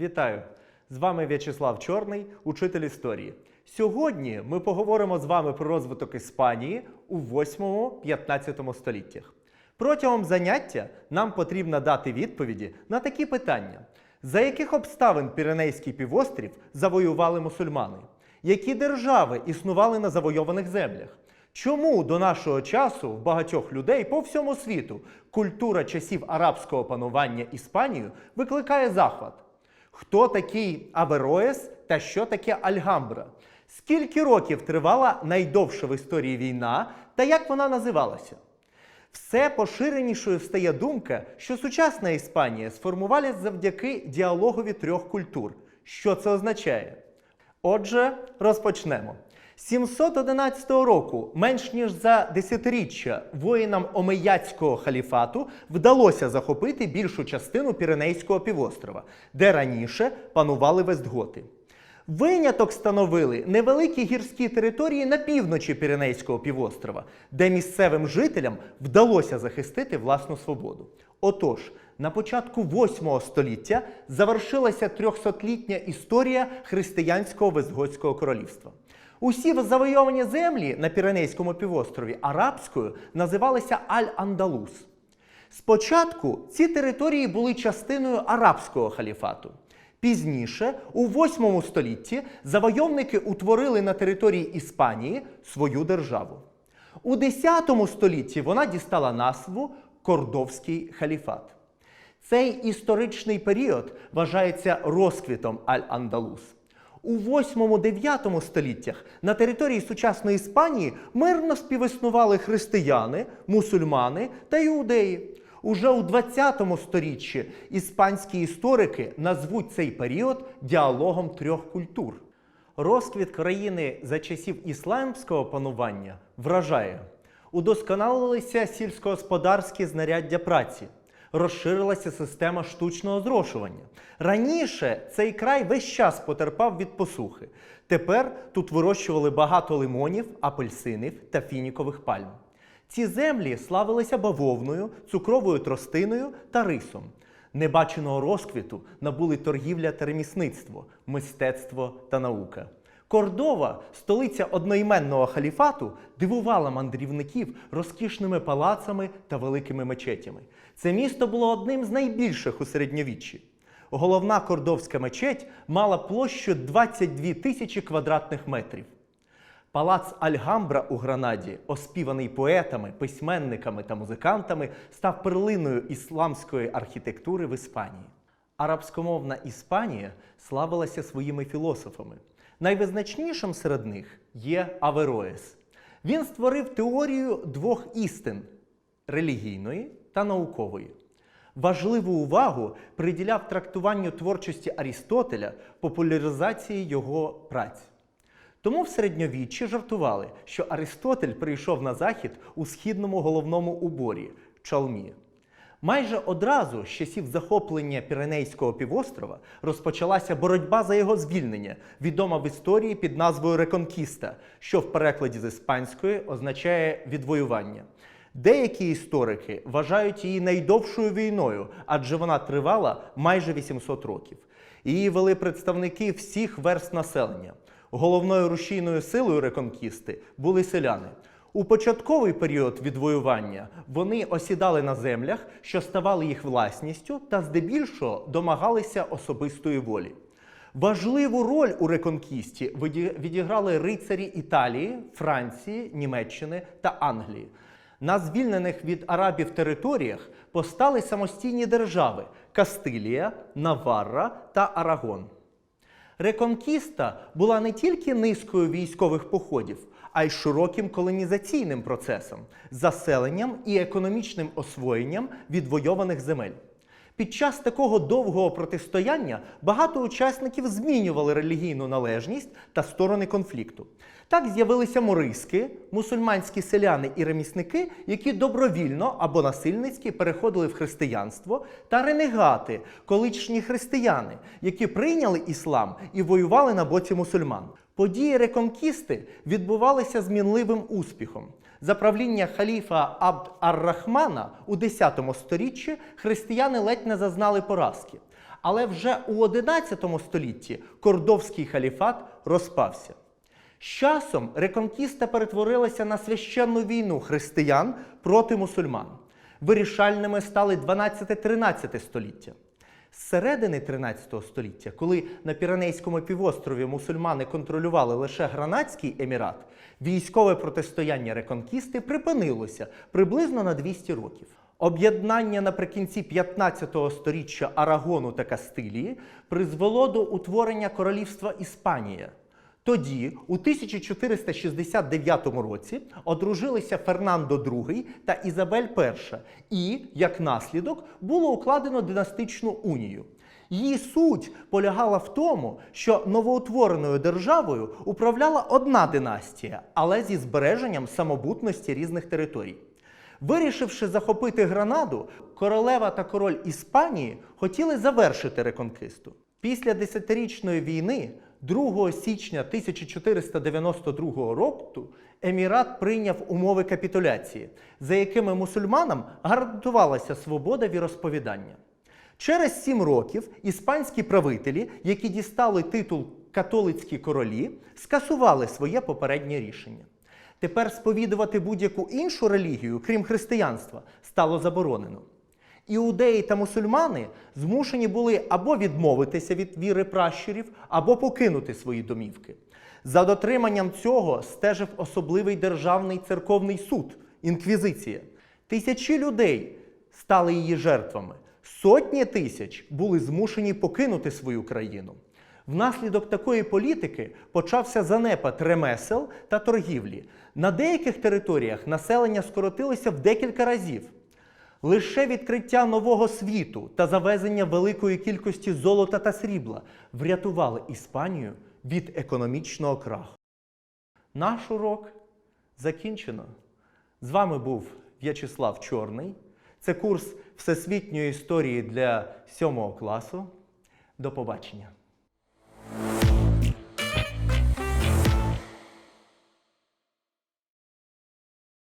Вітаю! З вами В'ячеслав Чорний, учитель історії. Сьогодні ми поговоримо з вами про розвиток Іспанії у 8-15 століттях. Протягом заняття нам потрібно дати відповіді на такі питання: за яких обставин Піренейський півострів завоювали мусульмани? Які держави існували на завойованих землях? Чому до нашого часу в багатьох людей по всьому світу культура часів арабського панування Іспанією викликає захват? Хто такий Авероес та що таке Альгамбра? Скільки років тривала найдовша в історії війна та як вона називалася? Все поширенішою стає думка, що сучасна Іспанія сформувалася завдяки діалогові трьох культур. Що це означає? Отже, розпочнемо. З 711 року, менш ніж за десятиріччя, воїнам Омеяцького халіфату вдалося захопити більшу частину Піренейського півострова, де раніше панували вестготи. Виняток становили невеликі гірські території на півночі Піренейського півострова, де місцевим жителям вдалося захистити власну свободу. Отож, на початку 8 століття завершилася 300-літня історія християнського Вестготського королівства. Усі завойовані землі на Піренейському півострові арабською називалися Аль-Андалус. Спочатку ці території були частиною арабського халіфату. Пізніше, у 8 столітті, завойовники утворили на території Іспанії свою державу. У 10 столітті вона дістала назву Кордовський халіфат. Цей історичний період вважається розквітом Аль-Андалус. У 8-9 століттях на території сучасної Іспанії мирно співіснували християни, мусульмани та іудеї. Уже у 20 сторіччі іспанські історики назвуть цей період діалогом трьох культур. Розквіт країни за часів ісламського панування вражає. Удосконалилися сільськогосподарські знаряддя праці, розширилася система штучного зрошування. Раніше цей край весь час потерпав від посухи. Тепер тут вирощували багато лимонів, апельсинів та фінікових пальм. Ці землі славилися бавовною, цукровою тростиною та рисом. Небаченого розквіту набули торгівля та ремісництво, мистецтво та наука. Кордова, столиця одноіменного халіфату, дивувала мандрівників розкішними палацами та великими мечетями. Це місто було одним з найбільших у середньовіччі. Головна кордовська мечеть мала площу 22 тисячі квадратних метрів. Палац Альгамбра у Гранаді, оспіваний поетами, письменниками та музикантами, став перлиною ісламської архітектури в Іспанії. Арабськомовна Іспанія славилася своїми філософами. Найвизначнішим серед них є Авероес. Він створив теорію двох істин релігійної та наукової. Важливу увагу приділяв трактуванню творчості Арістотеля, популяризації його праць. Тому в середньовіччі жартували, що Аристотель прийшов на захід у східному головному уборі чалмі. Майже одразу з часів захоплення Піренейського півострова розпочалася боротьба за його звільнення, відома в історії під назвою Реконкіста, що в перекладі з іспанської означає відвоювання. Деякі історики вважають її найдовшою війною, адже вона тривала майже 800 років. Її вели представники всіх верст населення. Головною рушійною силою реконкісти були селяни. У початковий період відвоювання вони осідали на землях, що ставали їх власністю, та здебільшого домагалися особистої волі. Важливу роль у реконкісті відіграли рицарі Італії, Франції, Німеччини та Англії. На звільнених від арабів територіях постали самостійні держави Кастилія, Наварра та Арагон. Реконкіста була не тільки низкою військових походів, а й широким колонізаційним процесом, заселенням і економічним освоєнням відвойованих земель. Під час такого довгого протистояння багато учасників змінювали релігійну належність та сторони конфлікту. Так з'явилися мориски, мусульманські селяни і ремісники, які добровільно або насильницьки переходили в християнство, та ренегати, колишні християни, які прийняли іслам і воювали на боці мусульман. Події реконкісти відбувалися з мінливим успіхом. За правління халіфа Абд ар-Рахмана у 10 сторіччі християни ледь не зазнали поразки. Але вже у 11 столітті кордовський халіфат розпався. З часом реконкіста перетворилася на священну війну християн проти мусульман. Вирішальними стали 12-13 століття. З середини 13 століття, коли на Піранейському півострові мусульмани контролювали лише Гранадський емірат, військове протистояння реконкісти припинилося приблизно на 200 років. Об'єднання наприкінці 15 століття Арагону та Кастилії призвело до утворення королівства Іспанія. Тоді, у 1469 році, одружилися Фернандо II та Ізабель І, і, як наслідок, було укладено династичну унію. Її суть полягала в тому, що новоутвореною державою управляла одна династія, але зі збереженням самобутності різних територій. Вирішивши захопити Гранаду, королева та король Іспанії хотіли завершити реконкисту. Після десятирічної війни, 2 січня 1492 року, Емірат прийняв умови капітуляції, за якими мусульманам гарантувалася свобода віросповідання. Через сім років іспанські правителі, які дістали титул католицькі королі, скасували своє попереднє рішення. Тепер сповідувати будь-яку іншу релігію, крім християнства, стало заборонено. Іудеї та мусульмани змушені були або відмовитися від віри пращурів, або покинути свої домівки. За дотриманням цього стежив особливий державний церковний суд інквізиція. Тисячі людей стали її жертвами. Сотні тисяч були змушені покинути свою країну. Внаслідок такої політики почався занепад ремесел та торгівлі. На деяких територіях населення скоротилося в декілька разів. Лише відкриття нового світу та завезення великої кількості золота та срібла врятували Іспанію від економічного краху. Наш урок закінчено. З вами був В'ячеслав Чорний. Це курс всесвітньої історії для 7 класу. До побачення.